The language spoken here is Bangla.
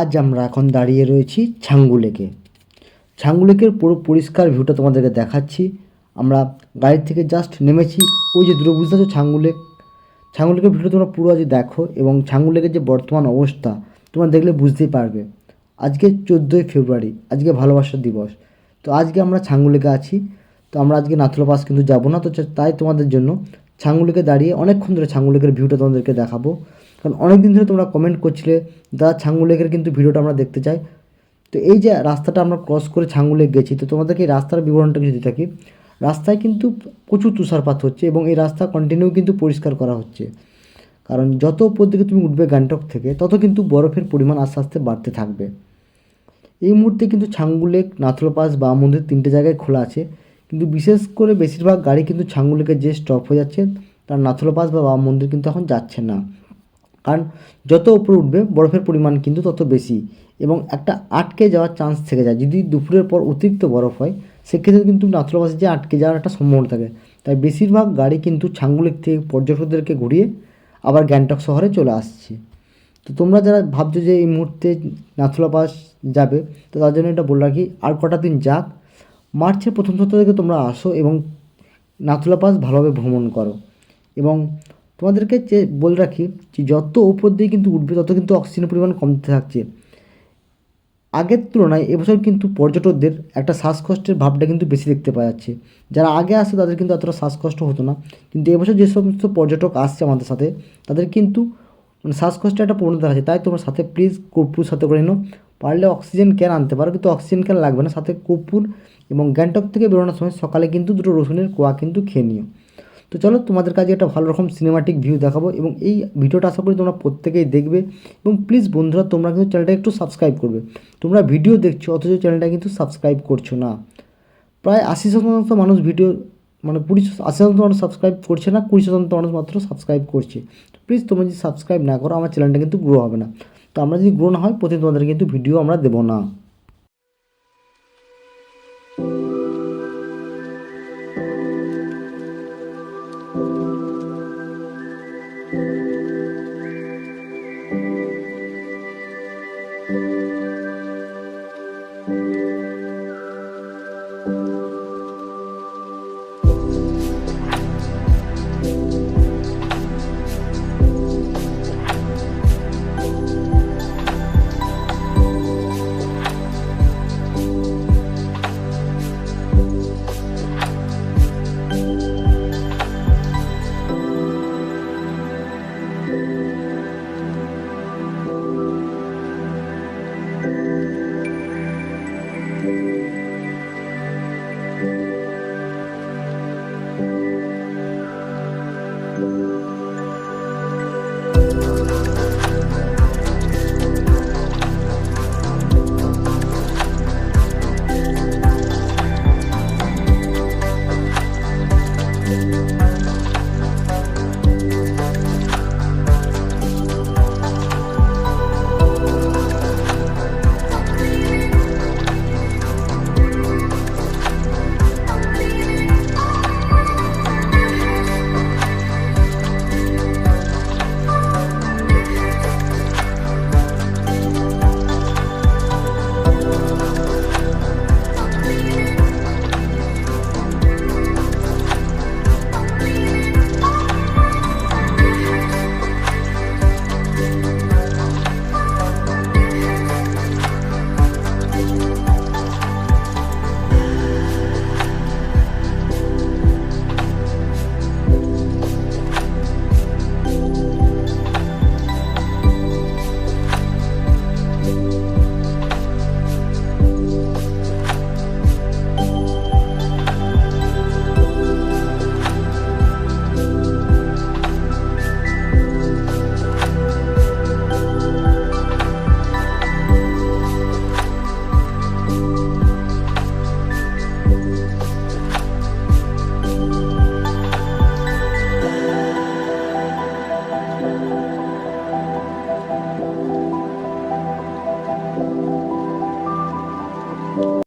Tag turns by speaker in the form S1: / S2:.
S1: আজ আমরা এখন দাঁড়িয়ে রয়েছি ছাঙ্গু লেকে। ছাঙ্গু লেকের পুরো পরিষ্কার ভিউটা তোমাদেরকে দেখাচ্ছি। আমরা গাড়ি থেকে জাস্ট নেমেছি। ওই যে দূরে বুঝতে পারছ ছাঙ্গু লেক। ছাঙ্গু লেকের ভিউটা তোমরা পুরো আজ দেখো এবং ছাঙ্গু লেকের যে বর্তমান অবস্থা, তোমরা দেখলে বুঝতেই পারবে। আজকে চোদ্দোই ফেব্রুয়ারি, আজকে ভালোবাসার দিবস। তো আজকে আমরা ছাঙ্গু লেকে আছি। তো আমরা আজকে নাথুলা পাস কিন্তু যাব না, তো তাই তোমাদের জন্য ছাঙ্গু লেকে দাঁড়িয়ে অনেকক্ষণ ধরে ছাঙ্গু লেকের ভিউটা তোমাদেরকে দেখাবো। কারণ অনেক দিন ধরে তোমরা কমেন্ট করছিলে, দাদা ছাঙ্গু লেকের কিন্তু ভিডিওটা আমরা দেখতে চাই। তো এই যে রাস্তাটা আমরা ক্রস করে ছাঙ্গু লেক গেছি, তো তোমাদেরকে এই রাস্তার বিবরণটা যদি থাকি রাস্তায় কিন্তু প্রচুর তুষারপাত হচ্ছে এবং এই রাস্তা কন্টিনিউ কিন্তু পরিষ্কার করা হচ্ছে। কারণ যত উপর দিকে তুমি উঠবে গ্যাংটক থেকে, তত কিন্তু বরফের পরিমাণ আস্তে আস্তে বাড়তে থাকবে। এই মুহূর্তে কিন্তু ছাঙ্গু লেক নাথুলা পাস বা মন্দির তিনটে জায়গায় খোলা আছে। কিন্তু বিশেষ করে বেশিরভাগ গাড়ি কিন্তু ছাঙ্গু লেকে যে স্টপ হয়ে যাচ্ছে, তার নাথুলা পাস বা বাম মন্দির কিন্তু এখন যাচ্ছে না। কারণ যত উপরে উঠবে, বরফের পরিমাণ কিন্তু তত বেশি এবং একটা আটকে যাওয়ার চান্স থেকে যায়। যদি দুপুরের পর অতিরিক্ত বরফ হয়, সেক্ষেত্রে কিন্তু নাথুলা পাসে যে আটকে যাওয়ার একটা সম্ভাবনা থাকে। তাই বেশিরভাগ গাড়ি কিন্তু ছাঙ্গু লেক থেকে পর্যটকদেরকে ঘুরিয়ে আবার গ্যাংটক শহরে চলে আসছে। তো তোমরা যারা ভাবছ যে এই মুহূর্তে নাথুলা পাস যাবে, তো তার জন্য এটা বলে রাখি, আর কটা দিন যাক মার্চের প্রথম সপ্তাহ থেকে তোমরা আসো এবং নাথুলা পাস ভালোভাবে ভ্রমণ করো। এবং তোমাদেরকে যে বলে রাখি যে যত উপর দিয়ে কিন্তু উঠবে, তত কিন্তু অক্সিজেনের পরিমাণ কমতে থাকছে। আগের তুলনায় এবছর কিন্তু পর্যটকদের একটা শ্বাসকষ্টের ভাবটা কিন্তু বেশি দেখতে পাওয়া যাচ্ছে। যারা আগে আসে তাদের কিন্তু এতটা শ্বাসকষ্ট হতো না। কিন্তু এবছর যে সমস্ত পর্যটক আসছে আমাদের সাথে, তাদের কিন্তু মানে শ্বাসকষ্টের একটা প্রবণতা আছে তাই তোমরা সাথে প্লিজ কর্পূর সাথে করে নিও। পারলে অক্সিজেন ক্যান আনতে পারো, কিন্তু অক্সিজেন ক্যান লাগবে না। সাথে কর্পূর এবং গ্যাংটক থেকে বেরোনোর সময় সকালে কিন্তু দুটো রসুনের কোয়া কিন্তু খেয়ে নিও। তো চলো তোমাদের কাছে একটা ভালো রকম সিনেমাটিক ভিউ দেখাবো এবং এই ভিডিওটা আশা করি তোমরা প্রত্যেকেই দেখবে এবং প্লিজ বন্ধুরা, তোমরা কিন্তু চ্যানেলটা একটু সাবস্ক্রাইব করবে। তোমরা ভিডিও দেখছ, অথচ চ্যানেলটা কিন্তু সাবস্ক্রাইব করছ না। প্রায় আশি শতাংশ মানুষ ভিডিও মানে কুড়ি আশি শতাংশ মানুষ সাবস্ক্রাইব করছে না, কুড়ি শতাংশ মানুষ মাত্র সাবস্ক্রাইব করছে। প্লিজ তোমরা যদি সাবস্ক্রাইব না করো, আমার চ্যানেলটা কিন্তু গ্রো হবে না। তো আমরা যদি গ্রো না হয়, প্রতিদিন তোমাদের কিন্তু ভিডিও আমরা দেবো না। Thank you.